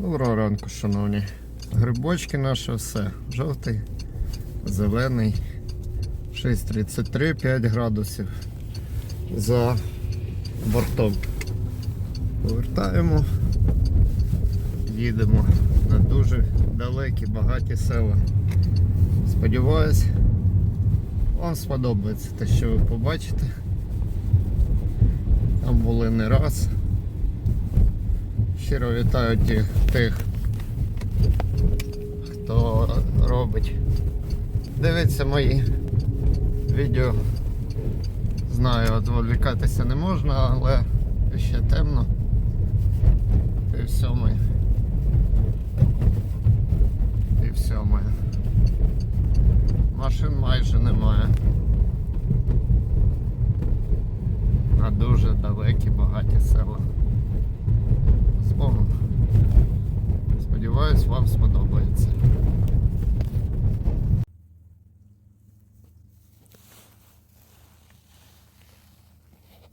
Доброго ранку, шановні. Грибочки наші все. Жовтий, зелений. 6.33, 5 градусів за бортом. Повертаємо. Їдемо на дуже далекі, багаті села. Сподіваюсь, вам сподобається те, що ви побачите. Там були не раз. Щиро вітаю тих, хто робить. Дивиться мої відео. Знаю, відволікатися не можна, але ще темно. Пів сьомої. Пів сьомої. Машин майже немає. На дуже далекі багаті села. Богом. Сподіваюсь, вам сподобається.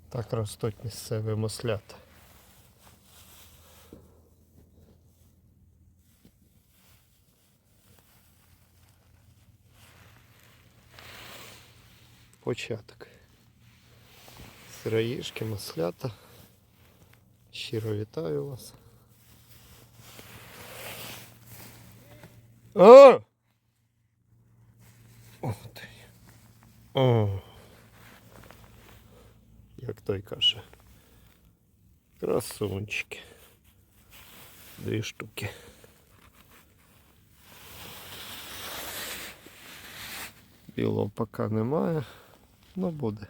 Так ростуть місцеві маслята. Початок. Сироїшки, маслята. Щиро вітаю вас. О! О, ти. О! Як той каже. Красунчики. Дві штуки. Білого поки немає, ну буде.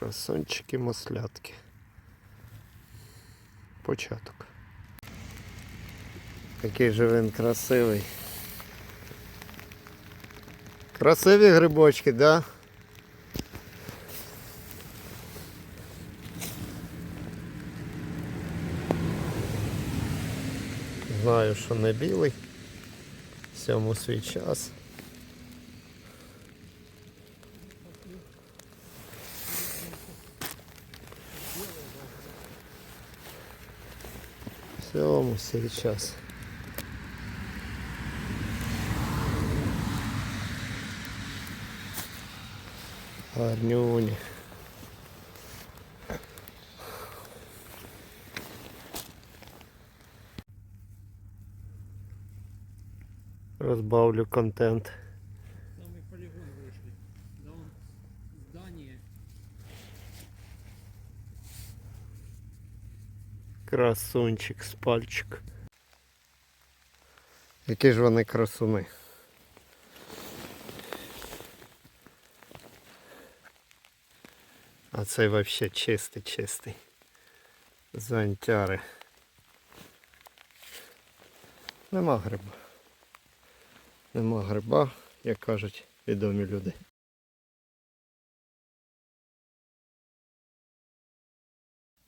Красончики маслятки. Початок. Який же він красивий. Красиві грибочки, да? Знаю, що не білий. Всьому свій час. Всьому свій час. Гарнюні. Розбавлю контент. Красунчик з пальчик. Які ж вони красуни. А цей вообще чистий, чистий. Зонтяри. Нема гриба. Нема гриба, як кажуть відомі люди.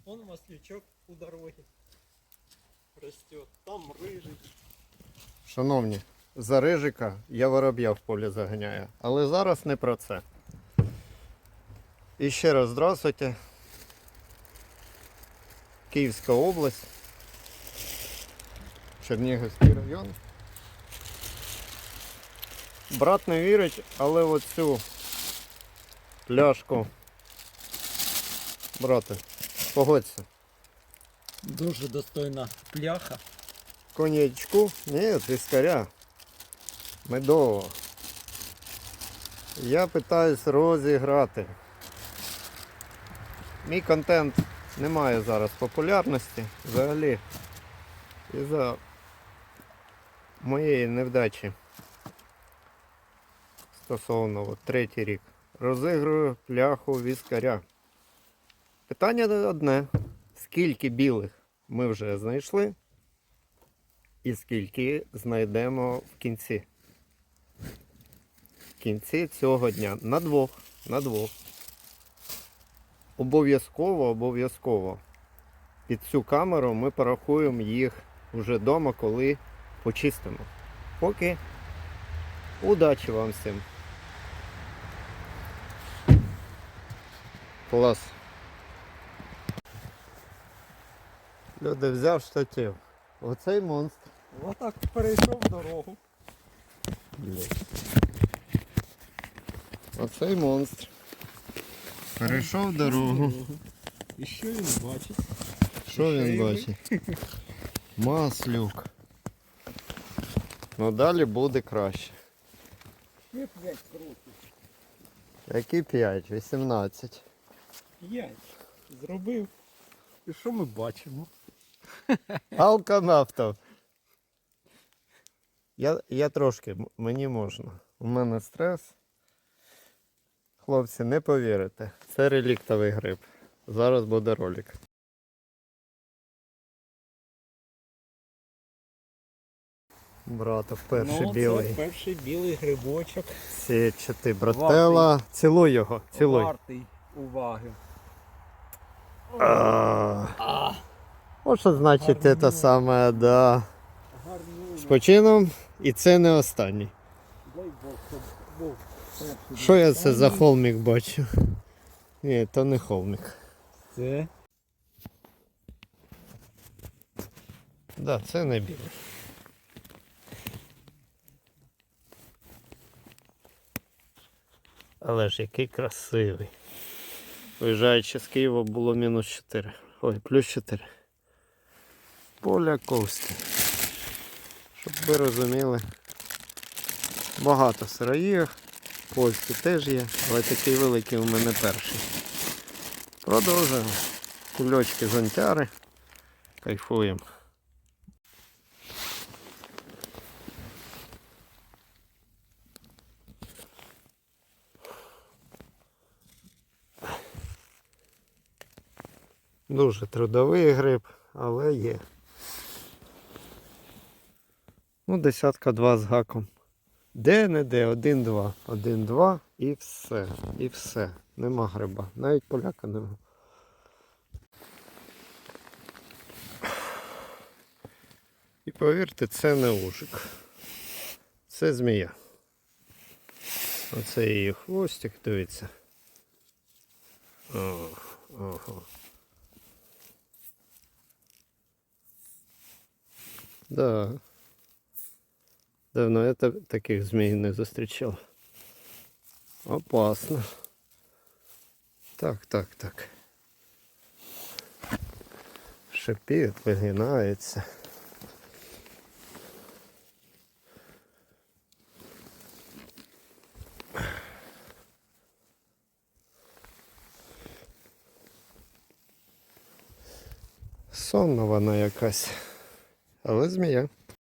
Он маслячок у дороги растет. Там рыжий. Шановні, за рижика я вороб'я в полі заганяю. Але зараз не про це. І ще раз здравствуйте. Київська область. Чернігівський район. Брат не вірить, але оцю пляшку. Брате, погодься. Дуже достойна пляха. коньячку, ні, вискаря. Медового. Я питаюсь розіграти. Мій контент не має зараз популярності взагалі. Із-за моєї невдачі стосовно от, третій рік. Розігрую пляху віскаря. Питання одне. Скільки білих ми вже знайшли? І скільки знайдемо в кінці. В кінці цього дня. На двох. На двох. Обов'язково, обов'язково. Під цю камеру ми порахуємо їх вже вдома, коли почистимо. Поки удачі вам всім. Клас. Люди взяв штатив. Оцей монстр. Отак перейшов дорогу. Оцей монстр. Перейшов дорогу. І що він бачить? Що він бачить? Маслюк. Ну далі буде краще. Ще 5 кроків. Які 5? 18. 5. Зробив. І що ми бачимо? Алканавтов. Я, я трошки, мені можна. У мене стрес. Хлопці, не повірите. Це реліктовий гриб. Зараз буде ролик. Брато, перший ну, білий. Це перший білий грибочок. Січати, брателла. Цілуй його, цілуй. Вартий уваги. А. От що значить те саме, да. Гарнює. З почином, і це не останній. Дай Бог, щоб був. Що я це за холмік бачу? Ні, то не холмік. Це Да, це не білий. Але ж який красивий. Виїжджаючи з Києва було мінус 4. Ой, плюс 4. Поляковський. Щоб ви розуміли. Багато сироїв. Польські теж є, але такий великий у мене перший. Продовжуємо. Кульочки зонтяри. Кайфуємо. Дуже трудовий гриб, але є. Ну, десятка два з гаком. Де не де, один-два. Один-два і все. І все. Нема гриба. Навіть поляка нема. І повірте, це не ужик. Це змія. Оце її хвостик, дивіться. О, ого. Да. Давно я таких змій не зустрічав. Опасно. Так, так, так. Шипить, вигинається. Сонна вона якась. Але змія.